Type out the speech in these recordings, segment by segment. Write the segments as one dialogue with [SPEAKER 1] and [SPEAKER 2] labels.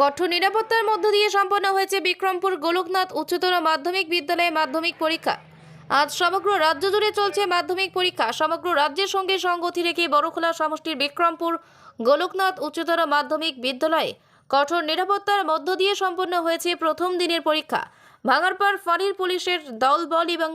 [SPEAKER 1] কঠোর নিরাপত্তার মধ্য দিয়ে সম্পন্ন হয়েছে বিক্রমপুর গোলকনাথ উচ্চতর মাধ্যমিক বিদ্যালয়ে মাধ্যমিক পরীক্ষা। আজ সমগ্র রাজ্য জুড়ে চলছে মাধ্যমিক পরীক্ষা। সমগ্র রাজ্যের সঙ্গে সংগতি রেখে বড়খোলা সমষ্টির বিক্রমপুর গোলকনাথ উচ্চতর মাধ্যমিক বিদ্যালয়ে কঠোর নিরাপত্তার মধ্য দিয়ে সম্পন্ন হয়েছে প্রথম দিনের পরীক্ষা। ভাঙারপাড় ফাঁড়ির পুলিশের দলবল এবং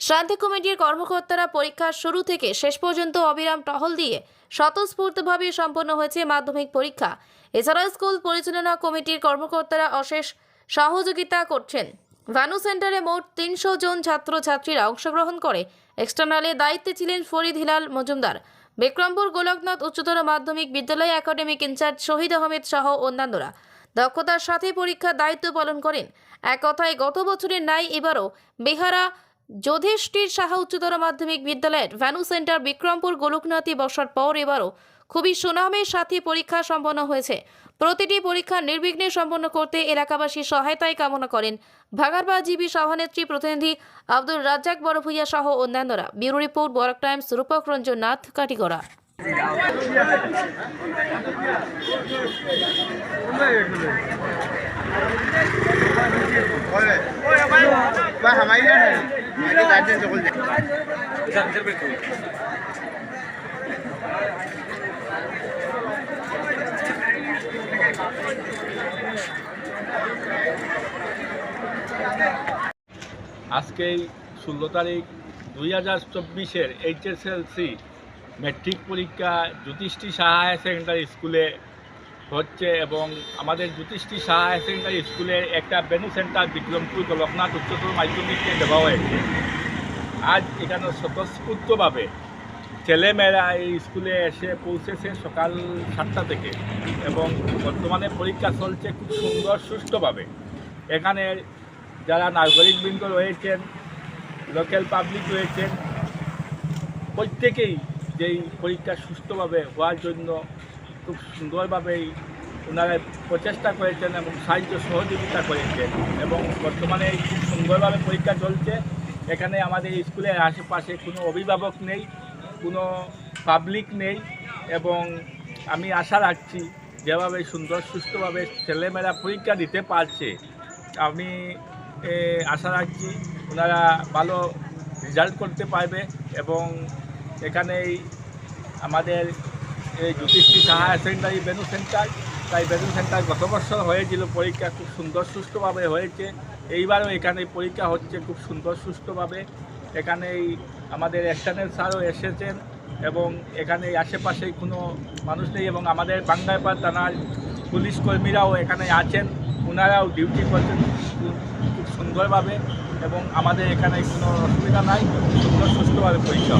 [SPEAKER 1] শান্তি কমিটির কর্মকর্তারা পরীক্ষার শুরু থেকে শেষ পর্যন্ত অবিরাম টহল দিয়ে স্বতঃস্ফূর্তভাবে সম্পন্ন হয়েছে মাধ্যমিক পরীক্ষা। এছাড়া স্কুল পরিচালনা কমিটির কর্মকর্তারা অশেষ সহযোগিতা করছেন। ভানু সেন্টারে মোট তিনশো জন ছাত্রছাত্রীরা অংশগ্রহণ করে। এক্সটার্নালে দায়িত্বে ছিলেন ফরিদ হিলাল মজুমদার, বিক্রমপুর গোলকনাথ উচ্চতর মাধ্যমিক বিদ্যালয় একাডেমিক ইনচার্জ শহীদ আহমেদ সহ অন্যান্যরা। দক্ষতার সাথে পরীক্ষার দায়িত্ব পালন করেন। এক কথায় গত বছরের ন্যায় এবারও বেহারা যুধিষ্ঠির সাহা উচ্চতর মাধ্যমিক বিদ্যালয়ের ভ্যানু সেন্টার বিক্রমপুর গোলকনাথে বসার পর এবারও খুবই সুনামের সাথে পরীক্ষা সম্পন্ন হয়েছে। প্রতিটি পরীক্ষা নির্বিঘ্নে সম্পন্ন করতে এলাকাবাসী সহায়তায় কামনা করেন ভাগারবা জিবি সভানেত্রী প্রতিনিধি আব্দুল রাজ্জাক বড়ভূইয়া সহ অন্যান্যরা। Bureau report, Barak Times, Rupak Ranjan Nath Katigorah
[SPEAKER 2] Ba hamayi
[SPEAKER 3] আজকেই ষোলো তারিখ দুই হাজার চব্বিশের এইচএসএলসি ম্যাট্রিক পরীক্ষা জ্যোতিষ্ঠি সাহা সেকেন্ডারি স্কুলে হচ্ছে এবং আমাদের জ্যোতিষ্ঠি সাহা হায়ার সেকেন্ডারি স্কুলের একটা বেনু সেন্টার বিক্রমপুর গোলকনাথ উচ্চতর মাধ্যমিককে দেওয়া হয়েছে। আজ এখানে স্বতঃস্ফূর্তভাবে ছেলেমেয়েরা এই স্কুলে এসে পৌঁছেছে সকাল সাতটা থেকে এবং বর্তমানে পরীক্ষা চলছে খুব সুন্দর, সুষ্ঠুভাবে। এখানে যারা নাগরিকবৃন্দ রয়েছেন লোকাল পাবলিক রয়েছেন, প্রত্যেকেই যেই পরীক্ষা সুষ্ঠুভাবে হওয়ার জন্য খুব সুন্দরভাবেই ওনারা প্রচেষ্টা করেছেন এবং সাহায্য সহযোগিতা করেছেন এবং বর্তমানে খুব সুন্দরভাবে পরীক্ষা চলছে। এখানে আমাদের স্কুলের আশেপাশে কোনো অভিভাবক নেই, কোনো পাবলিক নেই এবং আমি আশা রাখছি যেভাবে সুন্দর সুস্থভাবে ছেলেমেয়েরা পরীক্ষা দিতে পারছে, আমি আশা রাখছি ওনারা ভালো রেজাল্ট করতে পারবে এবং এখানেই আমাদের এই জ্যোতিষী সাহা সেকেন্ডারি বেনু সেন্টার তাই বেনু সেন্টার গত বছর হয়েছিল, পরীক্ষা খুব সুন্দর সুষ্ঠুভাবে হয়েছে। এইবারও এখানে পরীক্ষা হচ্ছে খুব সুন্দর সুষ্ঠুভাবে। এখানেই আমাদের এক্সটার্নাল স্যারও এসেছেন এবং এখানে আশেপাশে কোনো মানুষ নেই এবং আমাদের বাংলাপাড় থানার পুলিশ কর্মীরাও এখানে আছেন। ওনারাও ডিউটি করছেন খুব সুন্দরভাবে এবং আমাদের এখানে কোনো অসুবিধা নাই। সুন্দর সুস্থভাবে পরীক্ষা